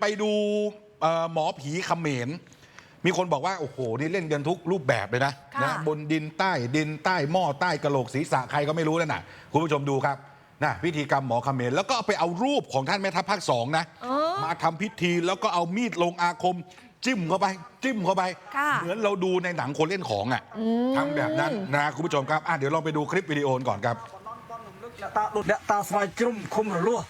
ไปดูหมอผีเขมร มีคนบอกว่า โอ้โห นี่เล่นกันทุกรูปแบบเลยนะนะบนดินใต้ดินใต้หม้อใต้กระโหลกศีรษะใครก็ไม่รู้นั่นน่ะ คุณผู้ชมดูครับนะพิธีกรรมหมอเขมร แล้วก็ไปเอารูปของท่านแม่ทัพภาคสองนะ มาทำพิธีแล้วก็เอามีดลงอาคม จิ้มเข้าไป จิ้มเข้าไป เหมือนเราดูในหนังคนเล่นของอะทำแบบนั้นนะคุณผู้ชมครับเดี๋ยวลองไปดูคลิปวิดีโอก่อนครับตาสวายจุ่มคมรัว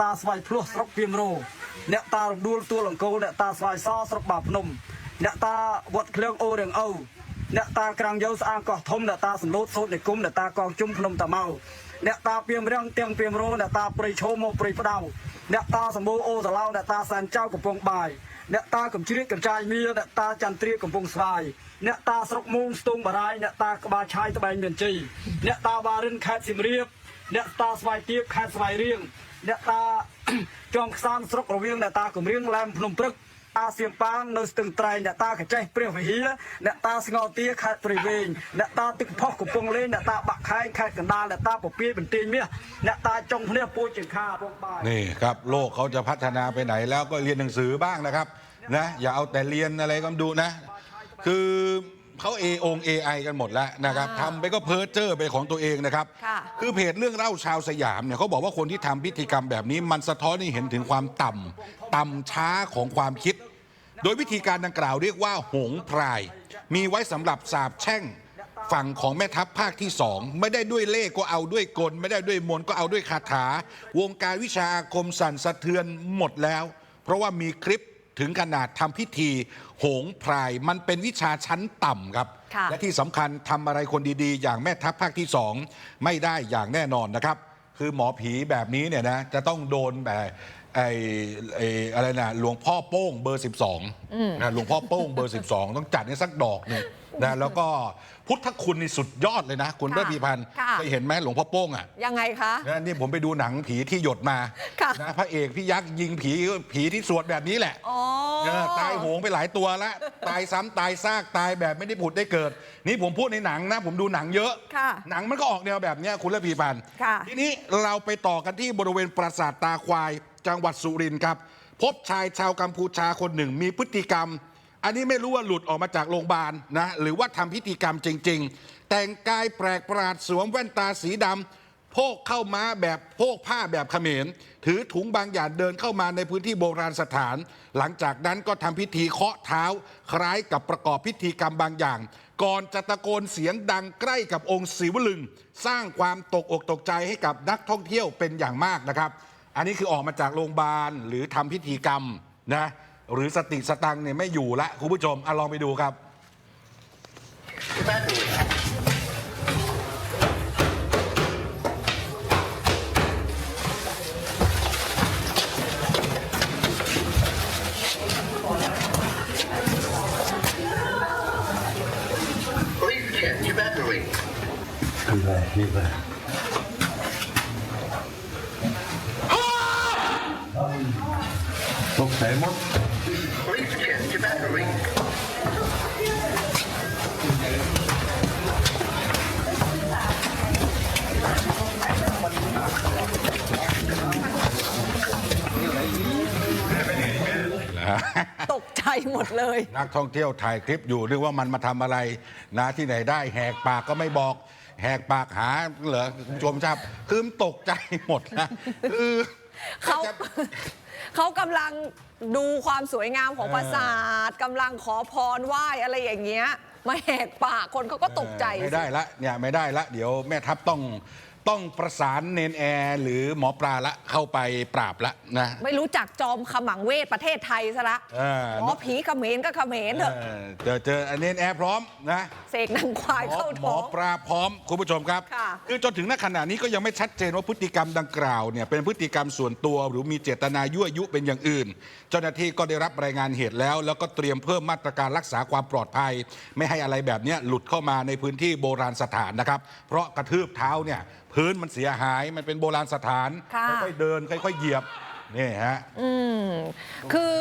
ตาสวายพลัวสกเปียมโร អ្នកតារំដួលទួលអង្គរអ្នកតាស្វាយសស្រុកបាភ្នំអ្នកតាវត្តឃ្លៀងអូរៀងអូអ្នកតាក្រាំងយោស្អាងកោះធំអ្នកតាសន្លូតសូត្រនិគមអ្នកតាកងជុំភ្នំតាម៉ៅអ្នកតាពីមរាំងទាំងពីមរោអ្នកតាព្រៃឈោមកព្រៃផ្ដៅអ្នកតាសម្បូរអូសាឡៅអ្នកតាសានចៅកំពង់បាយអ្នកតាកំជ្រៀតកញ្ចាយមៀអ្នកតាចន្ទ្រាកំពង់ស្វាយអ្នកតាស្រុកមូងស្ទងបារាយអ្នកតាក្បាលឆាយត្បែងមានជ័យអ្នកតាវ៉ារិនខេត្តសៀមរាបអ្នកតាស្វាយទៀបខេត្តស្វាយរៀងអ្នកតា จองสร้างสกระเวียงเนตาคุ้มเรียงแหลมพนมพฤกอาเซียนปางนสตึงไตรเนตาขจายเปรี้ยวหิ้ลเนตาสงอเตียขาดปริเวณเนตาตึกพ่อกุปงเล่นเนตาบักไข่ขาดกันดาเนตาปบเปียเป็นตีนเมียเนตาจงเรียปูจึงข้าพวกบ้นี่ครับโลกเขาจะพัฒนาไปไหนแล้วก็เรียนหนังสือบ้างนะครับนะอย่าเอาแต่เรียนอะไรก็ดูนะ คือ เขาเอองเอไอกันหมดแล้วนะครับอ่าทำไปก็เพ้อเจ้อไปของตัวเองนะครับค่ะคือเพจเรื่องเล่าชาวสยามเนี่ยเขาบอกว่าคนที่ทำพิธีกรรมแบบนี้ มันสะท้อนให้เห็นถึงความต่ำต่ำช้าของความคิด โดยวิธีการดังกล่าวเรียกว่าหงพราย มีไว้สำหรับสาบแช่ง ฝั่งของแม่ทัพภาคที่สองไม่ได้ด้วยเล่ห์ก็เอาด้วยกล ไม่ได้ด้วยมนต์ก็เอาด้วยคาถา วงการวิชาอาคมสั่นสะเทือนหมดแล้ว เพราะว่ามีคลิป ถึงขนาดทำพิธีโหงพรายมันเป็นวิชาชั้นต่ำครับค่ะและที่สำคัญทำอะไรคนดีๆ อย่างแม่ทัพภาคที่สองไม่ได้อย่างแน่นอนนะครับ คือหมอผีแบบนี้เนี่ยนะจะต้องโดนแบบ ไอ้ไอ้อะไรนะหลวงพ่อโป้งเบอร์ 12นะหลวงพ่อโป้งเบอร์ 12 ต้องจัดให้สักดอกหนึ่งนะแล้วก็พุทธคุณนี่สุดยอดเลยนะ คุณค่ะระพีพันธ์ค่ะ เคยเห็นไหมหลวงพ่อโป้งอะยังไงคะ นะนี่ผมไปดูหนังผีที่หยดมาค่ะ นะพระเอกพี่ยักษ์ยิงผีผีที่สวดแบบนี้แหละ อ๋อ เออตายโหงไปหลายตัวแล้วตายซ้ำตายซากตายแบบไม่ได้ผุดได้เกิด นี่ผมพูดในหนังนะ ผมดูหนังเยอะ ค่ะหนังมันก็ออกแนวแบบเนี้ยคุณระพีพันธ์ค่ะ ทีนี้เราไปต่อกันที่บริเวณปราสาทตาควาย จังหวัดสุรินทร์ครับ พบชายชาวกัมพูชาคนหนึ่งมีพฤติกรรม อันนี้ไม่รู้ว่าหลุดออกมาจากโรงพยาบาลนะหรือว่าทำพิธีกรรมจริง ๆ แต่งกายแปลกประหลาดสวมแว่นตาสีดำโพกเข้ามาแบบโพกผ้าแบบเขมร ถือถุงบางอย่างเดินเข้ามาในพื้นที่โบราณสถาน หลังจากนั้นก็ทำพิธีเคาะเท้า คล้ายกับประกอบพิธีกรรมบางอย่าง ก่อนจะตะโกนเสียงดังใกล้กับองค์ศิวลึง สร้างความตกอกตกใจให้กับนักท่องเที่ยวเป็นอย่างมากนะครับ อันนี้คือออกมาจากโรงพยาบาลหรือทำพิธีกรรมนะหรือสติสตังค์เนี่ยไม่อยู่ละคุณผู้ชมอะลองไปดูครับ Please check your battery. นี่เลยนี่เลยตกใจห มด Please check your battery. ตกใจหมดเลย นักท่องเที่ยวถ่ายคลิปอยู่นึกว่ามันมาทำอะไรนะที่ไหนได้แหกปากก็ไม่บอก แหกปากหาเหรอคุณผู้ชมครับคือมันตกใจหมดนะคือเขาจะเขากำลัง ดูความสวยงามของปราสาทกำลังขอพรไหว้อะไรอย่างเงี้ย มาแหกปากคนเขาก็ตกใจไม่ได้ละเนี่ยไม่ได้ละ เดี๋ยวแม่ทัพต้อง ต้องประสานเนนแอร์หรือหมอปลาละเข้าไปปราบละนะไม่รู้จักจอมขมังเวทประเทศไทยซะละเออหมอผีเขมรก็เขมรเถอะเออเจอเจออันเนนแอร์พร้อมนะ เสกนางควายหมอเข้าหมท้ออง ปลาพร้อม คุณผู้ชมครับ ค่ะอจนถึงณขณะนี้ก็ยังไม่ชัดเจนว่าพฤติกรรมดังกล่าวเนี่ยเป็นพฤติกรรมส่วนตัว หรือมีเจตนายั่วยุเป็นอย่างอื่น เจ้าหน้าที่ก็ได้รับรายงานเหตุแล้ว แล้วก็เตรียมเพิ่มมาตรการรักษาความปลอดภัย ไม่ให้อะไรแบบเนี้ยหลุดเข้ามาในพื้นที่โบราณสถานนะครับ เพราะกระทืบเท้าเนี่ยพื้นมันเสียหายมันเป็นโบราณสถาน ค่ะ ค่อยๆเดิน ค่อยๆเหยียบนี่ฮะคือ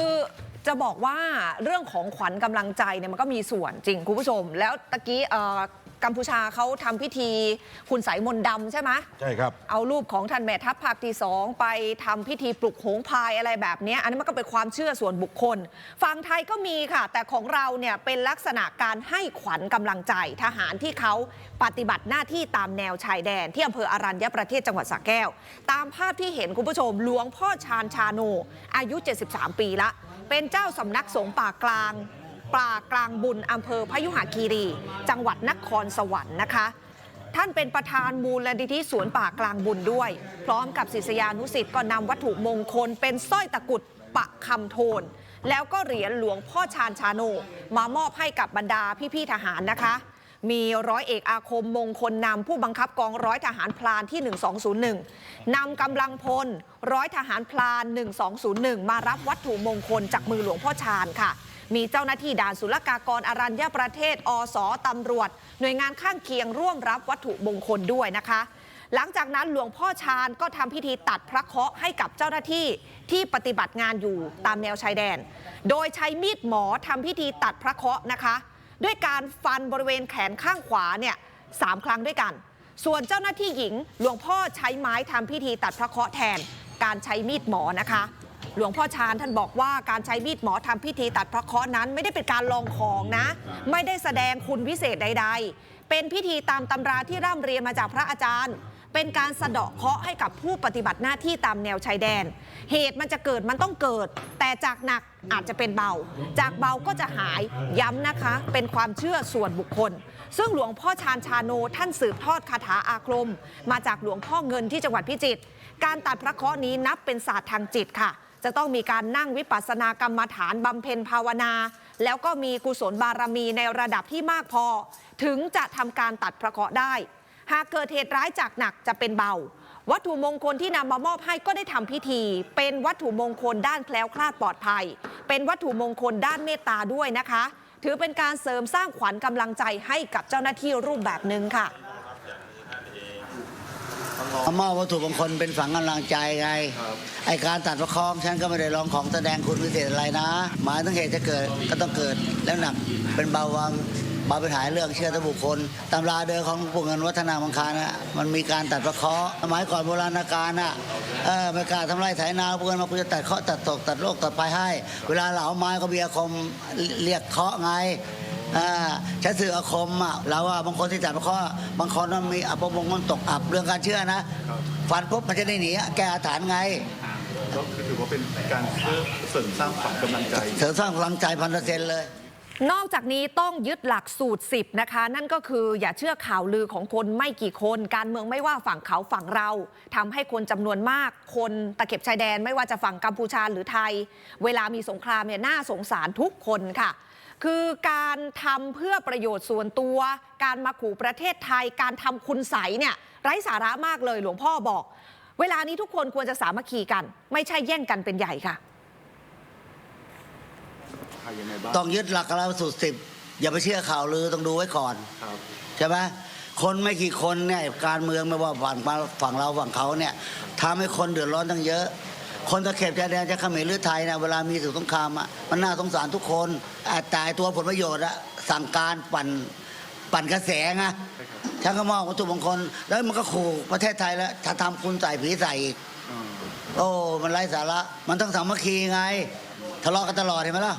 จะบอกว่าเรื่องของขวัญกำลังใจเนี่ยมันก็มีส่วนจริงคุณผู้ชม แล้วตะกี้เอ่อ กัมพูชาเขาทำพิธีคุณไสยมนต์ดำใช่ไหมใช่ครับ เอารูปของท่านแม่ทัพภาคที่สองไปทำพิธีปลุกโหงพายอะไรแบบเนี้ยอันนี้มันก็เป็นความเชื่อส่วนบุคคล ฝั่งไทยก็มีค่ะ แต่ของเราเนี่ยเป็นลักษณะการให้ขวัญกำลังใจทหารที่เขาปฏิบัติหน้าที่ตามแนวชายแดน ที่อำเภออารัญญประเทศจังหวัดสระแก้ว ตามภาพที่เห็นคุณผู้ชมหลวงพ่อชาญชาโน อายุ 73 ปีละ เป็นเจ้าสำนักสงฆ์ป่ากลาง ป่ากลางบุญอำเภอพยุหคีรี จังหวัดนครสวรรค์นะคะ ท่านเป็นประธานมูลนิธิสวนป่ากลางบุญด้วย พร้อมกับศิษยานุสิษย์ก็นำวัตถุมงคล เป็นสร้อยตะกุดปะคำโทน แล้วก็เหรียญหลวงพ่อชาญชาโน มามอบให้กับบรรดาพี่ๆทหารนะคะมีร้อยเอกอาคมมงคลนำผู้บังคับกองร้อยทหารพลานที่ 1201นำกำลังพลร้อยทหารพลาน 1201 มารับวัตถุมงคลจากมือหลวงพ่อชาญค่ะ มีเจ้าหน้าที่ด่านศุลกากรอรัญญประเทศ อสตำรวจ หน่วยงานข้างเคียงร่วมรับวัตถุมงคลด้วยนะคะ หลังจากนั้นหลวงพ่อชาญก็ทำพิธีตัดพระเคราะห์ให้กับเจ้าหน้าที่ที่ปฏิบัติงานอยู่ตามแนวชายแดน โดยใช้มีดหมอทำพิธีตัดพระเคราะห์นะคะ ด้วยการฟันบริเวณแขนข้างขวาเนี่ยสามครั้งด้วยกัน ส่วนเจ้าหน้าที่หญิงหลวงพ่อใช้ไม้ทำพิธีตัดพระเคราะห์แทน การใช้มีดหมอนะคะ หลวงพ่อชาญท่านบอกว่าการใช้มีดหมอทำพิธีตัดพระเคราะห์นั้น ไม่ได้เป็นการลองของนะ ไม่ได้แสดงคุณวิเศษใด ๆ เป็นพิธีตามตำราที่ร่ำเรียนมาจากพระอาจารย์ เป็นการสะเดาะเคราะห์ให้กับผู้ปฏิบัติหน้าที่ตามแนวชายแดน เหตุมันจะเกิดมันต้องเกิด แต่จากหนักอาจจะเป็นเบา จากเบาก็จะหายย้ำนะคะ เป็นความเชื่อส่วนบุคคล ซึ่งหลวงพ่อชาญชาโนท่านสืบทอดคาถาอาคม มาจากหลวงพ่อเงินที่จังหวัดพิจิตรการตัดพระเคราะห์นี้นับเป็นศาสตร์ทางจิตค่ะ จะต้องมีการนั่งวิปัสสนากรรมฐานบำเพ็ญภาวนา แล้วก็มีกุศลบารมีในระดับที่มากพอ ถึงจะทำการตัดพระเคราะห์ได้ หากเกิดเหตุร้ายจากหนักจะเป็นเบา วัตถุมงคลที่นำมามอบให้ก็ได้ทำพิธี เป็นวัตถุมงคลด้านแคล้วคลาดปลอดภัย เป็นวัตถุมงคลด้านเมตตาด้วยนะคะ ถือเป็นการเสริมสร้างขวัญกำลังใจให้กับเจ้าหน้าที่รูปแบบหนึ่งค่ะ เอามอบวัตถุมงคลเป็นฝังกำลังใจไง ไอการตัดประคองฉันก็ไม่ได้ลองของแสดงคุณวิเศษอะไรนะ หมายถึงเหตุจะเกิดก็ต้องเกิดแล้วหนักเป็นเบาวังเบาเป็นหายเรื่องเชื่อตบุคคลตำราเดิมของพวกเงินวัฒนามังคารนะมันมีการตัดประเคราะห์สมัยก่อนโบราณกาลน่ะเออไม่กล้าทำไรไถนาพวกเงินมากูจะตัดเคราะห์ตัดตกตัดโรคตัดภัยให้ เวลาเหลาไม้ก็มีอาคมเรียกเคราะห์ไง อ่าฉันสื่ออาคมอะเราว่าบางคนที่จัดข้อบางคนมันมีอัปมงคลตกอับเรื่องการเชื่อนะฟันปุ๊บมันจะได้หนีแก้อาถรรพ์ไง ก็คือถือว่าเป็นการเสริมสร้างขวัญกำลังใจ เสริมสร้างพลังใจพันเปอร์เซ็นต์เลย นอกจากนี้ต้องยึดหลักสูตร 10 นะคะ นั่นก็คืออย่าเชื่อข่าวลือของคนไม่กี่คน การเมืองไม่ว่าฝั่งเขาฝั่งเราทำให้คนจำนวนมากคนตะเข็บชายแดนไม่ว่าจะฝั่งกัมพูชาหรือไทย เวลามีสงครามเนี่ยน่าสงสารทุกคนค่ะ คือการทำเพื่อประโยชน์ส่วนตัว การมาขู่ประเทศไทย การทำคุณใสเนี่ยไร้สาระมากเลยหลวงพ่อบอก เวลานี้ทุกคนควรจะสามัคคีกัน ไม่ใช่แย่งกันเป็นใหญ่ค่ะ ยังไงบ้างต้องยึดหลักเราสูตรสิบอย่าไปเชื่อข่าวลือต้องดูไว้ก่อนครับ ใช่ไหมคนไม่กี่คนเนี่ยการเมืองไม่ว่าฝั่งฝั่งเราฝั่งเขาเนี่ยทำให้คนเดือดร้อนตั้งเยอะ คนตะเข็บชายแดนจะเขมรหรือไทยนะเวลามีศึกสงครามอะมันน่าสงสารทุกคนอะแต่ไอ้ตัวผลประโยชน์อะสั่งการปั่นปั่นกระแสไงฉันก็มองวัตถุมงคลแล้วมันก็ขู่ประเทศไทยแล้วถ้าทำคุณใส่ผีใส่อีกโอ้มันไร้สาระ มันต้องสามัคคีไง ทะเลาะกันตลอดเห็นไหมล่ะ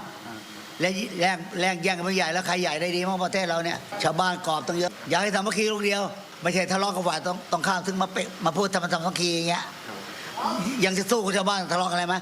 แล้วแย่งแย่งแย่งกันไม่ใหญ่แล้วใครใหญ่ได้ดีมากประเทศเราเนี่ยชาวบ้านกรอบต้องเยอะอยากให้สามัคคีลูกเดียว ไม่ใช่ทะเลาะกับฝ่ายต้องต้องข้ามซึ่งมาเปะมาพูดทำมันสามัคคีอย่างเงี้ยยังจะสู้กับชาวบ้านทะเลาะอะไรไหม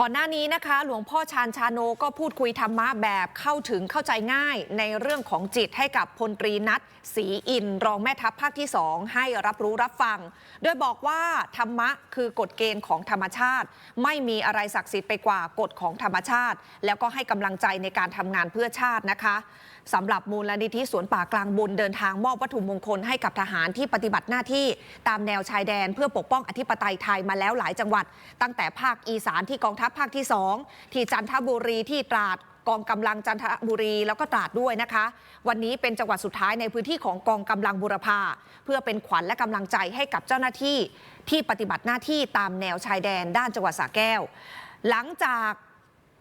ก่อนหน้านี้นะคะ หลวงพ่อชาญชาโนก็พูดคุยธรรมะแบบเข้าถึงเข้าใจง่ายในเรื่องของจิตให้กับพลตรีนัทศรีอินทร์รองแม่ทัพภาคที่สองให้รับรู้รับฟัง โดยบอกว่าธรรมะคือกฎเกณฑ์ของธรรมชาติ ไม่มีอะไรศักดิ์สิทธิ์ไปกว่ากฎของธรรมชาติ แล้วก็ให้กำลังใจในการทำงานเพื่อชาตินะคะสำหรับมูลนิธิสวนป่ากลางบุญเดินทางมอบวัตถุมงคลให้กับทหารที่ปฏิบัติหน้าที่ตามแนวชายแดน เพื่อปกป้องอธิปไตยไทยมาแล้วหลายจังหวัด ตั้งแต่ภาคอีสานที่กองทัพภาคที่ 2 ที่จันทบุรีที่ตราดกองกำลังจันทบุรีแล้วก็ตราดด้วยนะคะ วันนี้เป็นจังหวัดสุดท้ายในพื้นที่ของกองกำลังบุรพาเพื่อเป็นขวัญและกำลังใจให้กับเจ้าหน้าที่ที่ปฏิบัติหน้าที่ตามแนวชายแดนด้านจังหวัดสระแก้ว หลังจาก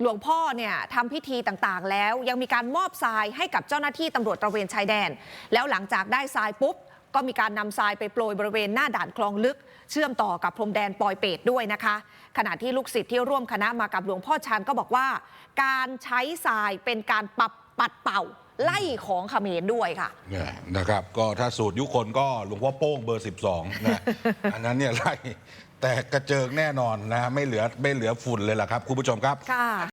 หลวงพ่อเนี่ยทำพิธีต่างๆ แล้วยังมีการมอบทรายให้กับเจ้าหน้าที่ตำรวจตระเวนชายแดน แล้วหลังจากได้ทรายปุ๊บ ก็มีการนำทรายไปโปรยบริเวณหน้าด่านคลองลึก เชื่อมต่อกับพรมแดนปอยเปตด้วยนะคะ ขณะที่ลูกศิษย์ที่ร่วมคณะมากับหลวงพ่อชานก็บอกว่า การใช้ทรายเป็นการปรับปัดเป่า ไล่ของเขมรด้วยค่ะเนี่ยนะครับก็ถ้าสูตรยุคนก็หลวงพ่อโป้งเบอร์ 12นะอันนั้นเนี่ยไล่แต่กระเจิงแน่นอนนะไม่เหลือไม่เหลือฝุ่นเลยล่ะครับคุณผู้ชมครับ ค่ะ